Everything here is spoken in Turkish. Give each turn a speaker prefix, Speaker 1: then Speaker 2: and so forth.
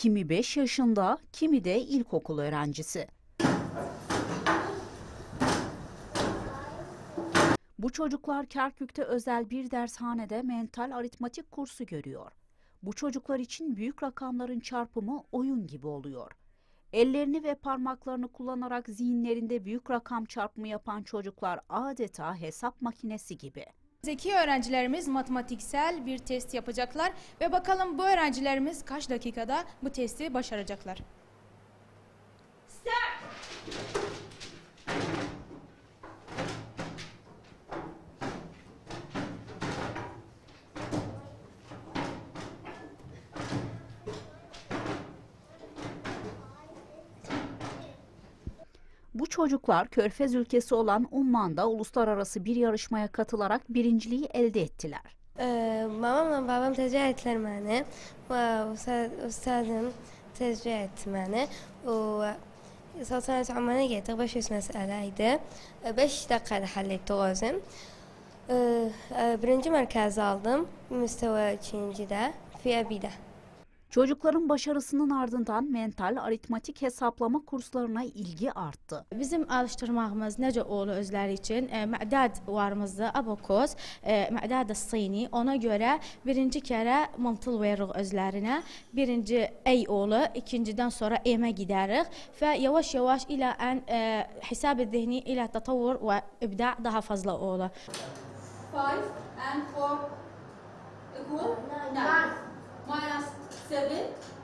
Speaker 1: Kimi 5 yaşında, kimi de ilkokul öğrencisi. Bu çocuklar Kerkük'te özel bir dershanede mental aritmatik kursu görüyor. Bu çocuklar için büyük rakamların çarpımı oyun gibi oluyor. Ellerini ve parmaklarını kullanarak zihinlerinde büyük rakam çarpımı yapan çocuklar adeta hesap makinesi gibi.
Speaker 2: Zeki öğrencilerimiz matematiksel bir test yapacaklar ve bakalım bu öğrencilerimiz kaç dakikada bu testi başaracaklar.
Speaker 1: Bu çocuklar Körfez ülkesi olan Umman'da uluslararası bir yarışmaya katılarak birinciliği elde ettiler.
Speaker 3: Ee, babamla babam tercih ettiler beni. Ustadım tercih etti beni. Saltanat Umman'a gittik. Beş yüz meseleydi. Ee, beş dakikada halletti o özüm. Ee, e, birinci merkez aldım. Müsteve ikinci de. Fiyabide.
Speaker 1: Çocukların başarısının ardından mental aritmatik hesaplama kurslarına ilgi arttı.
Speaker 4: Bizim alıştırmağımız necə olur özləri üçün e, mə'dad varımızda abakos, e, mə'dad sini. Ona görə birinci kərə mımtıl veririk özlərinə. Birinci ey olur, ikincidən sonra emə gidərik və yavaş-yavaş ilə ən e, hesab zihni ilə tatavvur və ibda daha fazla olur.
Speaker 5: 5 and 4 equal 9 minus 7 5